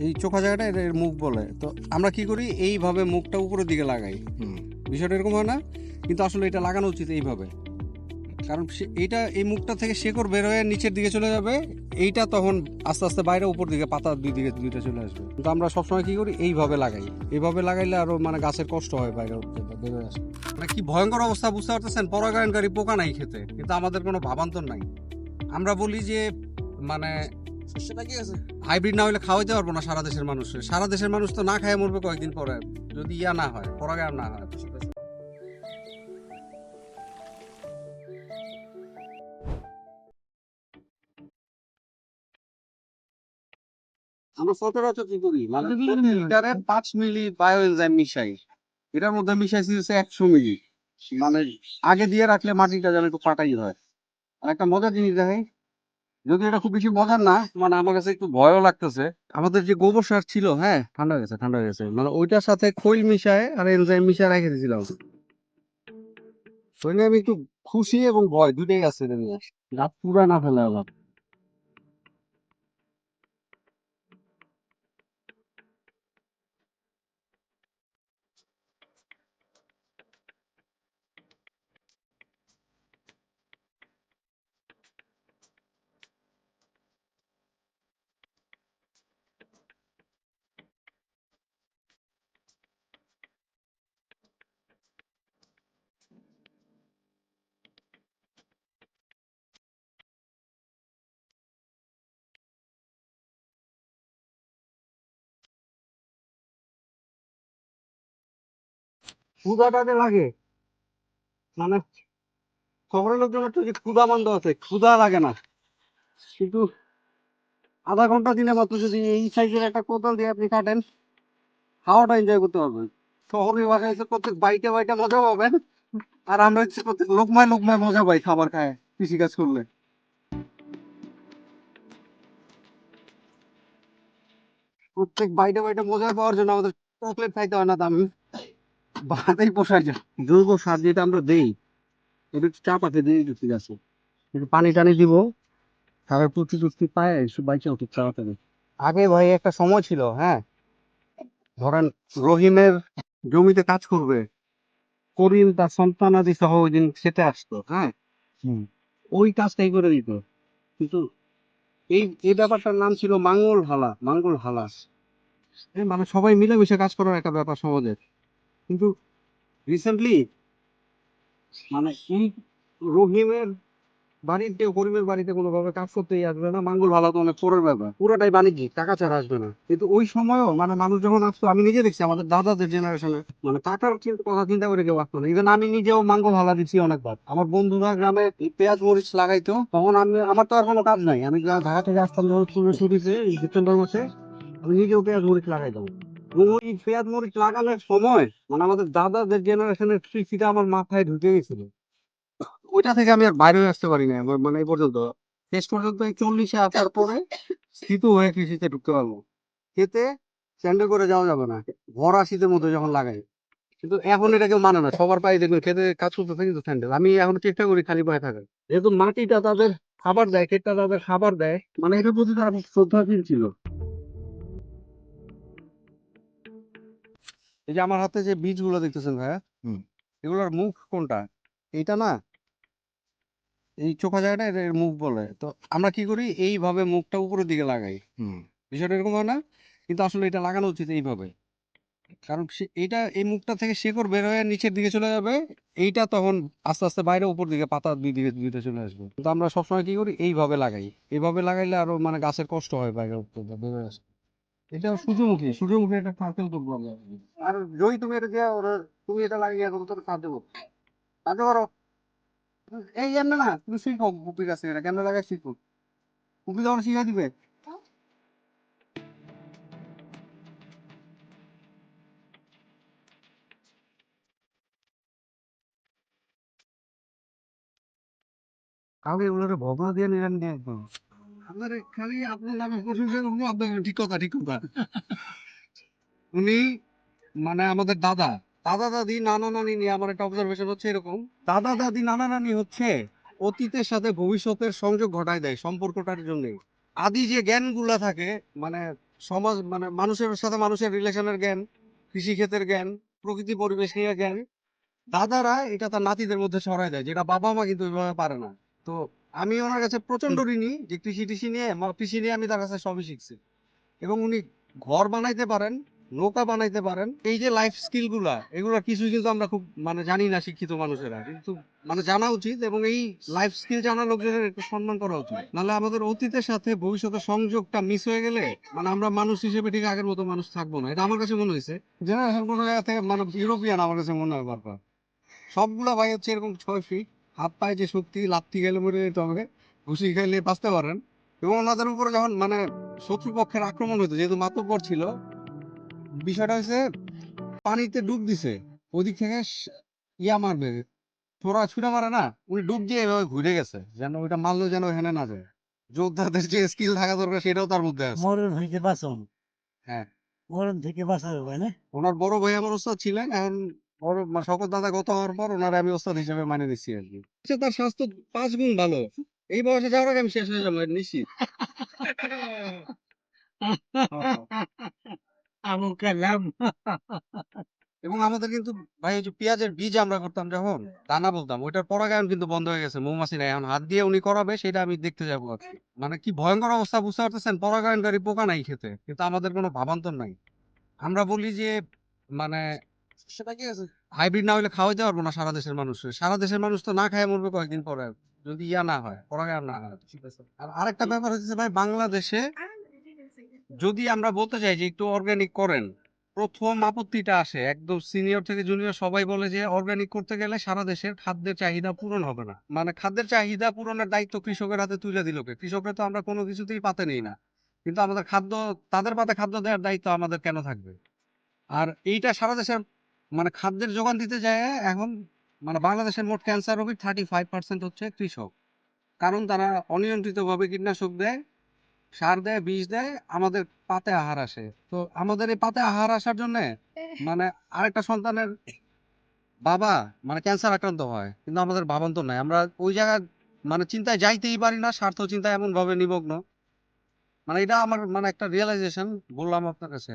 এই চোখা জায়গাটা এর মুখ বলে। তো আমরা কি করি? এইভাবে মুখটা উপরের দিকে লাগাই। বিষয়টা এরকম হয় না কিন্তু আসলে এটা লাগানো উচিত এইভাবে। কারণ এইটা এই মুখটা থেকে শেকড় বের হয়ে নিচের দিকে চলে যাবে এইটা তখন আস্তে আস্তে বাইরে উপর দিকে পাতা দুই দিকে দুইটা চলে আসবে। কিন্তু আমরা সবসময় কি করি? এইভাবে লাগাই। এইভাবে লাগাইলে আরও মানে গাছের কষ্ট হয় বাইরে উঠতে বের হয়ে আসে। মানে কি ভয়ঙ্কর অবস্থা বুঝতে পারতেছেন? পরাগায়নকারী পোকা নাই খেতে। কিন্তু আমাদের কোনো ভাবান্তর নাই। আমরা বলি যে মানে শস্যটা কি আছে? হাইব্রিড না হলে খাওয়াইতে পারব না সারা দেশের মানুষের। সারা দেশের মানুষ তো না খায় মরবে কয়েকদিন পরে। যদি ইয়া না হয় পরাগায়ন না হয় আমরা সচরাচর কি করি? মানে লিটারে পাঁচ মিলি বায়ো এনজাইম মিশাই। এটার মধ্যে মিশাইছি হচ্ছে একশো মিলি। মানে আগে দিয়ে রাখলে মাটিটা যেন একটু পাটাই হয়। আর একটা মজার জিনিস দেখাই যদি এটা খুব বেশি মজার না মানে আমার কাছে একটু ভয়ও লাগতেছে। আমাদের যে গোবর সার ছিল হ্যাঁ ঠান্ডা হয়ে গেছে, ঠান্ডা হয়ে গেছে। মানে ওইটার সাথে খৈল মিশায় আর এনজাইম মিশায় রেখে দিয়েছিলাম। নিয়ে আমি একটু খুশি এবং ভয়, দুটাই আছে রাত পুরা না ফেলে আবার ক্ষুদাটাতে লাগে। মানে শহরের লোকজন একটু যে মন্দ আছে ক্ষুদা লাগে না। কিন্তু আধা ঘণ্টা দিনে মাত্র যদি এই সাইজের একটা কোদাল দিয়ে আপনি কাটেন, হাওয়াটা এনজয় করতে পারবেন। শহরের বাসায় এসে প্রত্যেক বাইটে বাইটে মজা পাবেন, আর আমরা হচ্ছে প্রত্যেক লোকমায় লোকমায় মজা পাই খাবার খায়, কৃষিকাজ করলে। প্রত্যেক বাইটে বাইটে মজা পাওয়ার জন্য আমাদের চকলেট খাইতে হয় না দামি। যায় জৈব সার যেটা আমরা দেই এটা দিয়ে দিচ্ছি গাছে একটু পানি টানি দিব সারের পায় একটু বাইচে উঠে আগে ভাই একটা সময় ছিল হ্যাঁ? ধরেন রহিমের জমিতে কাজ করবে করিম তার সন্তানাদি সহ ওই দিন খেতে আসতো হ্যাঁ? ওই কাজটাই করে দিত। কিন্তু এই এই ব্যাপারটার নাম ছিল মাঙ্গল হালা মাঙ্গল হালা এই মানে সবাই মিলেমিশে কাজ করার একটা ব্যাপার সমাজের কিন্তু রিসেন্টলি মানে এই রহিমের বাড়িতে, করিমের বাড়িতে কোনোভাবে কাজ করতেই আসবে না। মাঙ্গল ভালো তো অনেক পরের ব্যাপার। পুরোটাই বাণিজ্যিক, টাকা ছাড়া আসবে না। কিন্তু ওই সময়ও মানে মানুষ যখন আসতো, আমি নিজে দেখছি আমাদের দাদাদের জেনারেশনে মানে টাকার চিন্তা কথা চিন্তা করে কেউ আসতো না। ইভেন আমি নিজেও মাঙ্গল ভালা দিচ্ছি অনেকবার। আমার বন্ধুরা গ্রামে পেঁয়াজ, মরিচ লাগাইতো, তখন আমি, আমার তো আর কোনো কাজ নাই। আমি ঢাকা থেকে আসতাম যখন শুরু শুরুতে ডিসেম্বর মাসে, আমি নিজেও পেঁয়াজ, মরিচ লাগাই দেবো এবং ওই পেঁয়াজ মরিচ লাগানোর সময় মানে আমাদের দাদাদের জেনারেশনের আমার মাথায় ঢুকে গেছিল। ওইটা থেকে আমি আর বাইরে আসতে পারি না মানে এই পর্যন্ত। শেষ পর্যন্ত এই চল্লিশে আসার পরে হয়ে কৃষিতে ঢুকতে পারব। খেতে স্যান্ডেল করে যাওয়া যাবে না, ভরা শীতের মধ্যে যখন লাগাই। কিন্তু এখন এটা কেউ মানে না, সবার পায়ে দেখবেন খেতে কাজ করতেছে কিন্তু স্যান্ডেল। আমি এখন চেষ্টা করি খালি পায়ে থাকার। যেহেতু মাটিটা তাদের খাবার দেয়, ক্ষেতটা তাদের খাবার দেয় মানে এটার প্রতি তার শ্রদ্ধাশীল ছিল। এই যে আমার হাতে যে বীজগুলো দেখতেছেন ভাইয়া হুম। এগুলোর মুখ কোনটা? এইটা না? এই চোখা জায়গাটা এটা এর মুখ বলে। তো আমরা কি করি? এইভাবে মুখটা উপরের দিকে লাগাই। বিষয়টা এরকম হয় না কিন্তু আসলে এটা লাগানো উচিত এইভাবে। কারণ এইটা এই মুখটা থেকে শেকড় বের হয়ে নিচের দিকে চলে যাবে এইটা তখন আস্তে আস্তে বাইরে উপর দিকে পাতা দুই দিকে দুইটা চলে আসবে। কিন্তু আমরা সবসময় কি করি? এইভাবে লাগাই। এইভাবে লাগাইলে আরও মানে গাছের কষ্ট হয় বাইরে আসতে। এটা সূর্যমুখী সূর্যমুখী একটা সার্কেল করব আমরা আর যদি তুমি এটা দিয়ে ওরা তুমি এটা লাগিয়ে এখন তোর কাজ দেবো কাজ করো এই এমন না, তুমি শিখো কুপি গাছে এটা কেন লাগাই শিখো কুপি যখন শিখাই দিবে। কাউকে এগুলোর ভগবান দিয়ে নিলেন নিয়ে একদম আপনার খালি আপনার নামে করব, আপনার ঠিক কথা ঠিক কথা। উনি মানে আমাদের দাদা। দাদা দাদি, নানা নানি নিয়ে আমার একটা অবজারভেশন হচ্ছে এরকম। দাদা দাদি, নানা নানি হচ্ছে অতীতের সাথে ভবিষ্যতের সংযোগ ঘটায় দেয় সম্পর্কটার জন্য। আদি যে জ্ঞানগুলা থাকে মানে সমাজ মানে মানুষের সাথে মানুষের রিলেশনের জ্ঞান কৃষি ক্ষেতের জ্ঞান, প্রকৃতি পরিবেশ নিয়ে জ্ঞান, দাদারা এটা তার নাতিদের মধ্যে ছড়ায় দেয়, যেটা বাবা মা কিন্তু ওইভাবে পারে না। তো আমি ওনার কাছে প্রচণ্ড ঋণী যে কৃষি টিষি নিয়ে কৃষি নিয়ে আমি তার কাছে সবই শিখছি। এবং উনি ঘর বানাইতে পারেন নৌকা বানাইতে পারেন। এই যে লাইফ স্কিলগুলা এগুলা কিছু কিন্তু আমরা খুব মানে জানি না শিক্ষিত মানুষেরা। কিন্তু মানে জানা উচিত এবং এই লাইফ স্কিল জানা লোকজনের একটু সম্মান করা উচিত। নাহলে আমাদের অতীতের সাথে ভবিষ্যতের সংযোগটা মিস হয়ে গেলে মানে আমরা মানুষ হিসেবে ঠিক আগের মতো মানুষ থাকব না। এটা আমার কাছে মনে হয়েছে। জেনারেশন কোনো জায়গা থেকে মানে ইউরোপিয়ান আমার কাছে মনে হয় বারবার। সবগুলা ভাই হচ্ছে এরকম ছয় ফিট হাত পায়ে যে শক্তি লাত্তি গেলে মরে যেতে হবে ঘুষি খাইলে বাঁচতে পারেন। এবং ওনাদের উপরে যখন মানে শত্রুপক্ষের আক্রমণ হইতো যেহেতু মাতব্বর ছিল বিষয়টা হচ্ছে পানিতে ডুব দিছে ওদিক থেকে ইয়া মারবে ছোড়া ছুড়া মারে না উনি ডুব দিয়ে এভাবে ঘুরে গেছে যেন ওইটা মারলেও যেন এখানে না যায়। যোদ্ধাদের যে স্কিল থাকা দরকার সেটাও তার মধ্যে আছে। মরণ বাঁচন। হ্যাঁ। মরণ থেকে না? ওনার বড় ভাই আমার ওস্তাদ ছিলেন এখন বড় মানে শকত দাদা গত হওয়ার পর ওনার আমি ওস্তাদ হিসেবে মানে নিচ্ছি আর কি। তার স্বাস্থ্য পাঁচ গুণ ভালো। এই বয়সে যাওয়ার আগে আমি শেষ হয়ে যাব নিশ্চিত। কালাম এবং আমাদের কিন্তু ভাই যে পেঁয়াজের বীজ আমরা করতাম যখন দানা বলতাম ওইটার পরাগায়ন কিন্তু বন্ধ হয়ে গেছে মৌমাছি নাই। এখন হাত দিয়ে উনি করাবে সেটা আমি দেখতে যাব আর কি। মানে কি ভয়ঙ্কর অবস্থা বুঝতে পারতেছেন? পরাগায়নকারী পোকা নাই খেতে কিন্তু আমাদের কোনো ভাবান্তর নাই। আমরা বলি যে মানে সেটা কি আছে? হাইব্রিড না হলে খাওয়াইতে পারব না সারা দেশের মানুষ সারা দেশের মানুষ তো না খায় মরবে কয়েকদিন পরে। যদি ইয়া না হয় পরাগায়ন না হয়। আর আরেকটা ব্যাপার হচ্ছে ভাই বাংলাদেশে যদি আমরা বলতে চাই যে একটু অর্গানিক করেন প্রথম আপত্তিটা আসে একদম সিনিয়র থেকে জুনিয়র সবাই বলে যে অর্গানিক করতে গেলে সারা দেশের খাদ্যের চাহিদা পূরণ হবে না। মানে খাদ্যের চাহিদা পূরণের দায়িত্ব কৃষকের হাতে তুলে দিল কে? কৃষকরা তো আমরা কোনো কিছুতেই পাতে নেই না। কিন্তু আমাদের খাদ্য তাদের পাতে খাদ্য দেওয়ার দায়িত্ব আমাদের কেন থাকবে? আর এইটা সারা দেশের মানে খাদ্যের যোগান দিতে যায় এখন মানে বাংলাদেশের মোট ক্যান্সার রোগীর থার্টি ফাইভ পার্সেন্ট হচ্ছে কৃষক। কারণ তারা অনিয়ন্ত্রিতভাবে কীটনাশক দেয় সার দেয় বীজ দেয় আমাদের পাতে আহার আসে। তো আমাদের এই পাতে আহার আসার জন্য মানে আরেকটা সন্তানের বাবা মানে ক্যান্সার আক্রান্ত হয় কিন্তু আমাদের ভাবান্তর নাই। আমরা ওই জায়গায় মানে চিন্তায় যাইতেই পারি না স্বার্থ চিন্তায় এমন ভাবে নিমগ্ন। মানে এটা আমার মানে একটা রিয়েলাইজেশন বললাম আপনার কাছে।